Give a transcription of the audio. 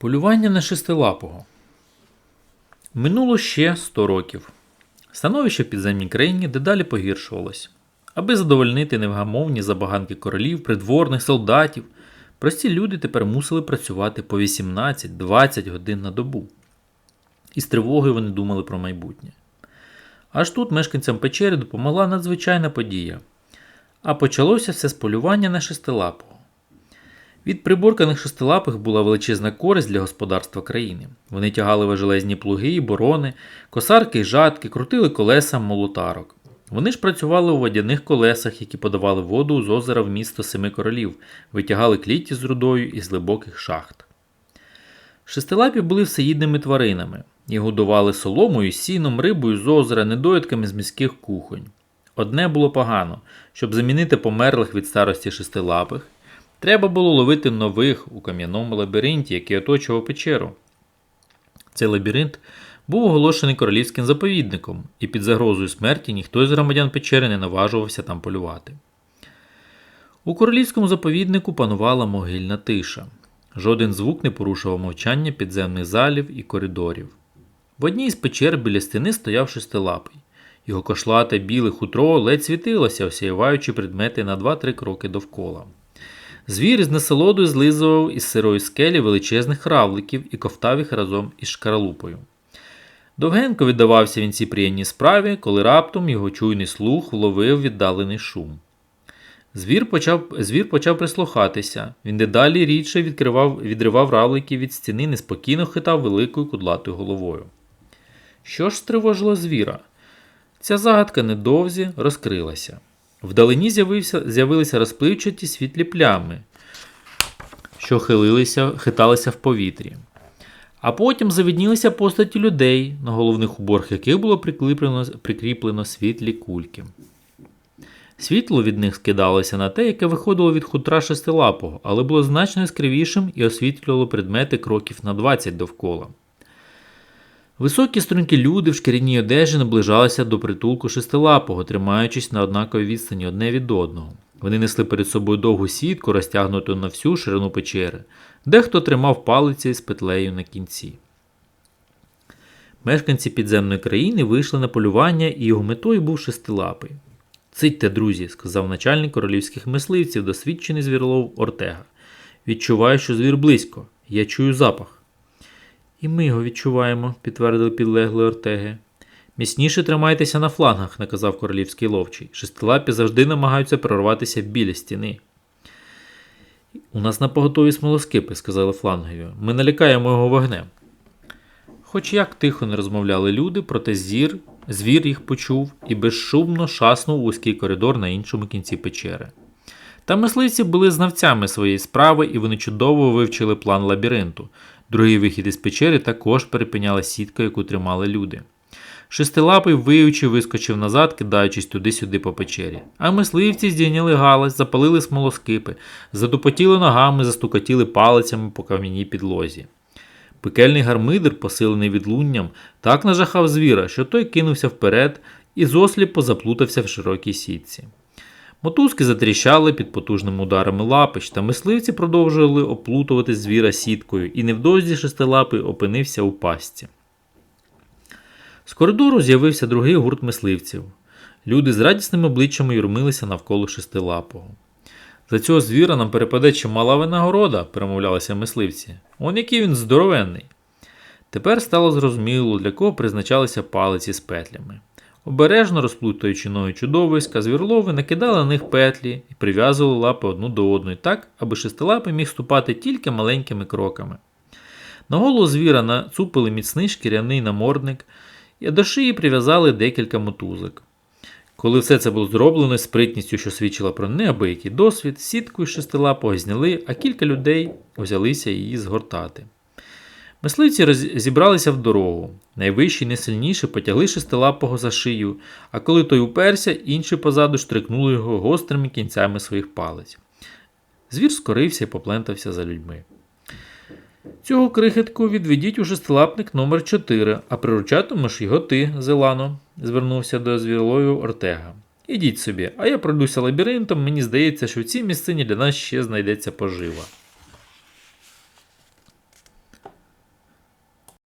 Полювання на шестилапого. Минуло ще 100 років. Становище в підземній країні дедалі погіршувалось. Аби задовольнити невгамовні забаганки королів, придворних солдатів, прості люди тепер мусили працювати по 18-20 годин на добу. І з тривогою вони думали про майбутнє. Аж тут мешканцям печери допомогла надзвичайна подія. А почалося все з полювання на шестилапого. Від приборканих шестилапих була величезна користь для господарства країни. Вони тягали важелезні плуги борони, косарки й жатки, крутили колеса молотарок. Вони ж працювали у водяних колесах, які подавали воду з озера в місто Семи Королів, витягали клітті з рудою із глибоких шахт. Шестилапі були всеїдними тваринами і годували соломою, сіном, рибою з озера, недоїдками з міських кухонь. Одне було погано, щоб замінити померлих від старості шестилапих, треба було ловити нових у кам'яному лабіринті, який оточував печеру. Цей лабіринт був оголошений королівським заповідником, і під загрозою смерті ніхто з громадян печери не наважувався там полювати. У королівському заповіднику панувала могильна тиша. Жоден звук не порушував мовчання підземних залів і коридорів. В одній з печер біля стіни стояв шестилапий. Його кошлате біле хутро ледь світилося, осяюваючи предмети на 2-3 кроки довкола. Звір із насолодою злизував із сирої скелі величезних равликів і ковтав їх разом із шкаралупою. Довгенко віддавався він цій приємній справі, коли раптом його чуйний слух вловив віддалений шум. Звір почав, звір почав прислухатися. Він дедалі рідше відкривав, відривав равликів від стіни, неспокійно хитав великою кудлатою головою. Що ж стривожило звіра? Ця загадка недовзі розкрилася. Вдалині з'явилися розпливчаті світлі плями, що хилилися, хиталися в повітрі. А потім завіднілися постаті людей, на головних уборах яких було прикріплено, прикріплено світлі кульки. Світло від них скидалося на те, яке виходило від хутра шестилапого, але було значно яскравішим і освітлювало предмети кроків на 20 довкола. Високі стрункі люди в шкіряній одежі наближалися до притулку шестилапого, тримаючись на однаковій відстані одне від одного. Вони несли перед собою довгу сітку, розтягнуту на всю ширину печери. Дехто тримав палиці з петлею на кінці. Мешканці підземної країни вийшли на полювання, і його метою був шестилапий. Цитьте, друзі, сказав начальник королівських мисливців, досвідчений звірлов Ортега. Відчуваю, що звір близько. Я чую запах. І ми його відчуваємо, підтвердили підлеглий Ортеги. Міцніше тримайтеся на флангах, наказав королівський ловчий. Шестилапі завжди намагаються прорватися біля стіни. У нас на поготові смолоскипи, сказали флангові. Ми налякаємо його вогнем. Хоч як тихо не розмовляли люди, проте зір, звір їх почув і безшумно шаснув вузький коридор на іншому кінці печери. Та мисливці були знавцями своєї справи і вони чудово вивчили план лабіринту. Другий вихід із печери також перепиняла сітка, яку тримали люди. Шестилапий виючи вискочив назад, кидаючись туди-сюди по печері. А мисливці здійняли галас, запалили смолоскипи, задупотіли ногами, застукотіли палицями по кам'яній підлозі. Пекельний гармидер, посилений відлунням, так нажахав звіра, що той кинувся вперед і зосліпо заплутався в широкій сітці. Мотузки затріщали під потужними ударами лапищ, та мисливці продовжували оплутувати звіра сіткою, і невдовзі шестилапий опинився у пастці. З коридору з'явився другий гурт мисливців. Люди з радісними обличчями юрмилися навколо шестилапого. За цього звіра нам перепаде чимала винагорода, перемовлялися мисливці. Он який він здоровенний. Тепер стало зрозуміло, для кого призначалися палиці з петлями. Обережно розплутуючи ноги чудовиська, звірлови накидали на них петлі і прив'язували лапи одну до одної так, аби шестилапий міг ступати тільки маленькими кроками. На голову звіра нацупили міцний шкіряний намордник і до шиї прив'язали декілька мотузок. Коли все це було зроблено з спритністю, що свідчила про неабиякий досвід, сітку із шестилапого зняли, а кілька людей взялися її згортати. Мисливці розібралися в дорогу. Найвищі і найсильніші потягли шестилапого за шию, а коли той уперся, інші позаду штрикнули його гострими кінцями своїх палець. Звір скорився і поплентався за людьми. Цього крихітку відведіть у шестилапник номер 4 а приручатимеш його ти, Зелано, звернувся до звірлою Ортега. Ідіть собі, а я пройдуся лабіринтом, мені здається, що в цій місцині для нас ще знайдеться пожива.